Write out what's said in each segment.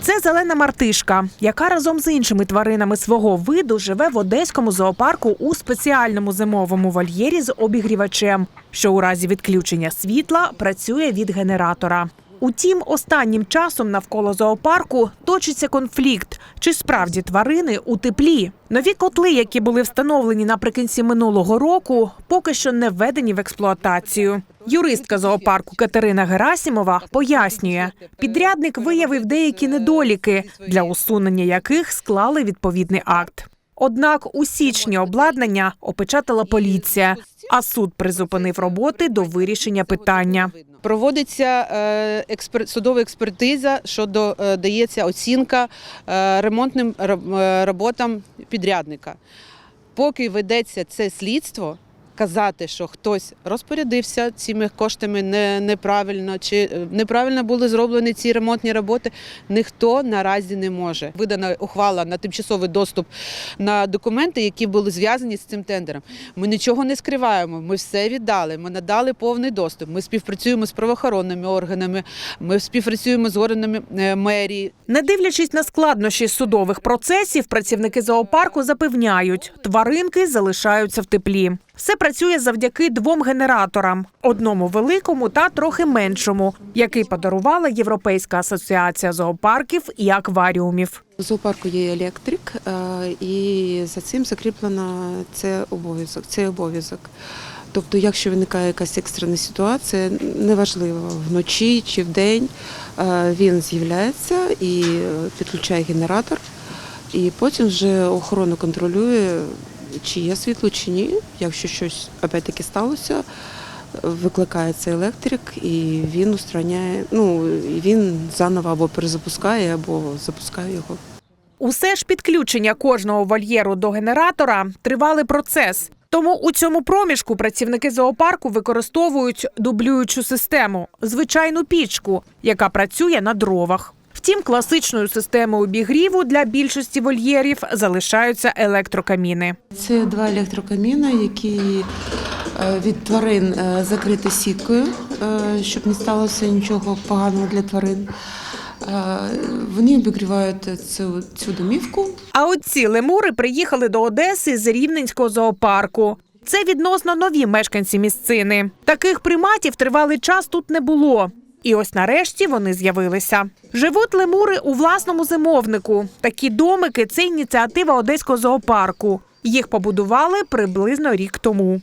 Це зелена мартишка, яка разом з іншими тваринами свого виду живе в одеському зоопарку у спеціальному зимовому вольєрі з обігрівачем, що у разі відключення світла працює від генератора. Утім, останнім часом навколо зоопарку точиться конфлікт, чи справді тварини у теплі. Нові котли, які були встановлені наприкінці минулого року, поки що не введені в експлуатацію. Юристка зоопарку Катерина Герасімова пояснює, підрядник виявив деякі недоліки, для усунення яких склали відповідний акт. Однак у січні обладнання опечатала поліція, а суд призупинив роботи до вирішення питання. Проводиться е, експер... судова експертиза щодо е, дається оцінка е, ремонтним роботам підрядника. Поки ведеться це слідство, казати, що хтось розпорядився цими коштами неправильно, чи е, неправильно були зроблені ці ремонтні роботи, ніхто наразі не може. Видана ухвала на тимчасовий доступ на документи, які були зв'язані з цим тендером. Ми нічого не скриваємо. Ми все віддали. Ми надали повний доступ. Ми співпрацюємо з правоохоронними органами. Ми співпрацюємо з органами е, мерії. Не дивлячись на складнощі судових процесів, працівники зоопарку запевняють, тваринки залишаються в теплі. Все працює завдяки двом генераторам: одному великому та трохи меншому, який подарувала Європейська асоціація зоопарків і акваріумів. У зоопарку є електрик, е, і за цим закріплено це обов'язок. Цей обов'язок. Тобто, якщо виникає якась екстрена ситуація, неважливо вночі чи вдень, е, він з'являється і е, підключає генератор, і потім вже охорона контролює, чи є світло, чи ні. Якщо щось опять-таки сталося, викликається електрик, і він устраняє, ну він заново або перезапускає, або запускає його. Усе ж підключення кожного вольєру до генератора тривалий процес. Тому у цьому проміжку працівники зоопарку використовують дублюючу систему звичайну пічку, яка працює на дровах. Втім, класичною системою обігріву для більшості вольєрів залишаються електрокаміни. Це два електрокаміна, які е, від тварин е, закриті сіткою, е, щоб не сталося нічого поганого для тварин. Вони обігрівають цю, цю домівку. А от ці лемури приїхали до Одеси з Рівненського зоопарку. Це відносно нові мешканці місцини. Таких приматів тривалий час тут не було. І ось нарешті вони з'явилися. Живуть лемури у власному зимовнику. Такі домики це ініціатива одеського зоопарку. Їх побудували приблизно рік тому.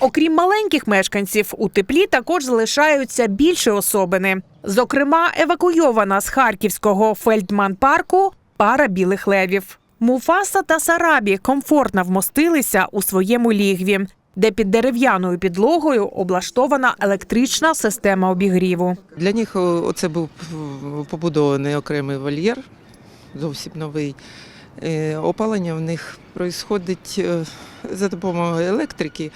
Окрім маленьких мешканців, у теплі також залишаються більші особини. Зокрема, евакуйована з харківського фельдман-парку пара білих левів. Муфаса та Сарабі комфортно вмостилися у своєму лігві, де під дерев'яною підлогою облаштована електрична система обігріву. Для них о, оце був побудований окремий вольєр, зовсім новий. Е, Опалення в них відбувається за допомогою електрики.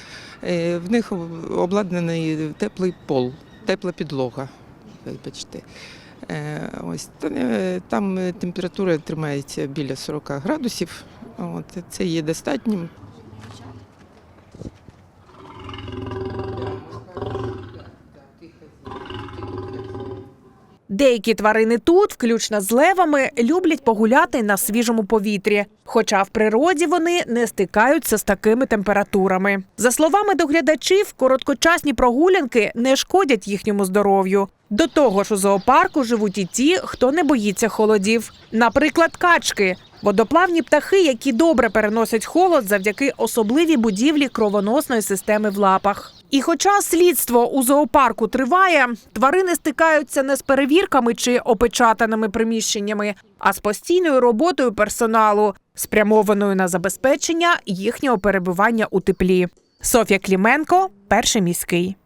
Е, В них обладнаний теплий пол, тепла підлога. Вибачте. Ось е, там температура тримається біля 40 градусів. От, це є достатнім. Деякі тварини тут, включно з левами, люблять погуляти на свіжому повітрі. Хоча в природі вони не стикаються з такими температурами. За словами доглядачів, короткочасні прогулянки не шкодять їхньому здоров'ю. До того ж, у зоопарку живуть і ті, хто не боїться холодів. Наприклад, качки. Водоплавні птахи, які добре переносять холод завдяки особливій будівлі кровоносної системи в лапах. І хоча слідство у зоопарку триває, тварини стикаються не з перевірками чи опечатаними приміщеннями, а з постійною роботою персоналу, спрямованою на забезпечення їхнього перебування у теплі. Софія Кліменко, перший міський.